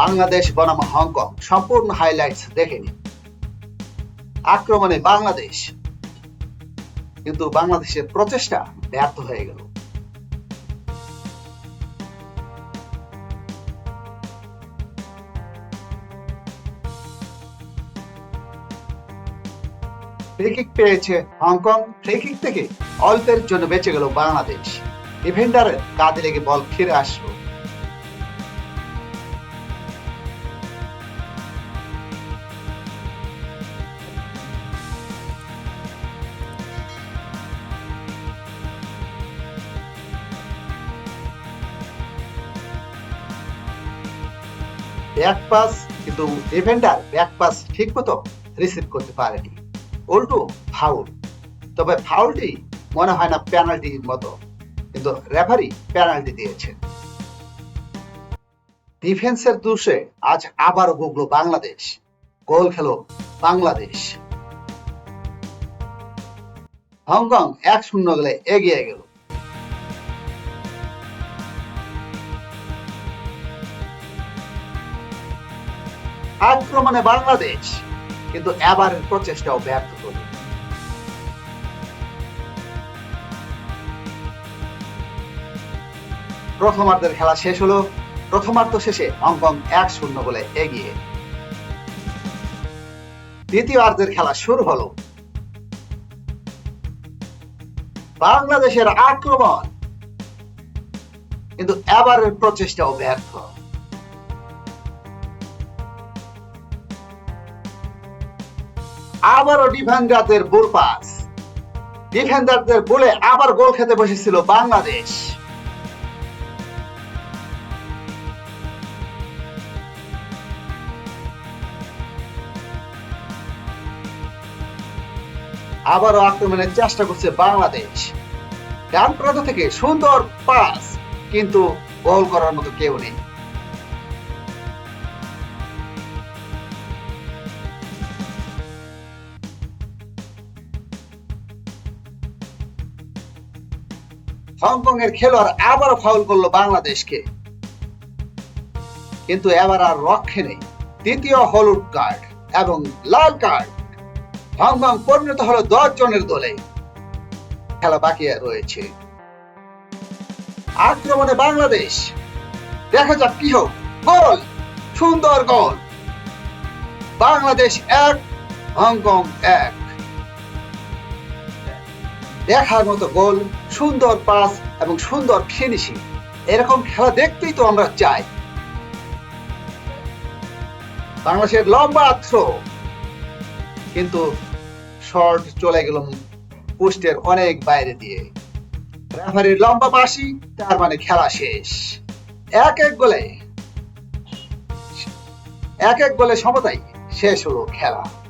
বাংলাদেশ বনাম হংকং সম্পূর্ণ হাইলাইটস দেখে নিন। আক্রমণে বাংলাদেশ। কিন্তু বাংলাদেশের প্রচেষ্টা ব্যর্থ হয়ে গেল। ফ্রিকিক পেয়েছে হংকং ফ্রিকিক থেকে অল্পের জন্য বেঁচে গেল বাংলাদেশ। ডিফেন্ডারের কাঁধে লেগে বল ফিরে আসলো। ব্যাক পাস কিন্তু ডিফেন্ডার ব্যাক পাস ঠিক মতো রিসিভ করতে পারেনি। উল্টো ফাউল তবে ফাউলটি মনে হয় না পেনাল্টির মতো, কিন্তু রেফারি পেনাল্টি দিয়েছেন। ডিফেন্সের দোষে আজ আবারও ভুগলো বাংলাদেশ। গোল খেলো বাংলাদেশ। হংকং এক শূন্য গেলে এগিয়ে গেল। আক্রমণে বাংলাদেশ, কিন্তু এবারের প্রচেষ্টাও ব্যর্থ হল। প্রথমার্ধের খেলা শেষ হলো, প্রথমার্ধ শেষে হংকং এক শূন্য বলে এগিয়ে। দ্বিতীয়ার্ধের খেলা শুরু হলো। বাংলাদেশের আক্রমণ, কিন্তু এবারের প্রচেষ্টাও ব্যর্থ। আবারও ডিফেন্ডারদের বোল পাস ডিফেন্ডারদের বলে আবার গোল খেতে বসেছিল বাংলাদেশ। আবারও আক্রমণের চেষ্টা করছে বাংলাদেশ। ডান প্রান্ত থেকে সুন্দর পাস, কিন্তু গোল করার মতো কেউ নেই। হংকং এর খেলোয়াড় আবার ফাউল করল বাংলাদেশকে। কিন্তু এবার আর রক্ষে নেই। দ্বিতীয় হলুদ কার্ড এবং লাল কার্ড। হংকং পরিণত হলো দশ জনের দলে। খেলা বাকি রয়েছে। আক্রমণে বাংলাদেশ। দেখা যাক কি হোক। গোল! সুন্দর গোল। বাংলাদেশ এক, হংকং এক। দেখার মতো গোল, সুন্দর পাস এবং সুন্দর ফিনিশিং। এরকম খেলা দেখতেই তো আমরা চাই। বাংলাদেশের লম্বা থ্রো। কিন্তু শর্ট চলে গেল পোস্টের অনেক বাইরে দিয়ে। রেফারির লম্বা পাশি তার মানে খেলা শেষ। এক এক গোলে, এক এক গোলে সমতাই শেষ হলো খেলা।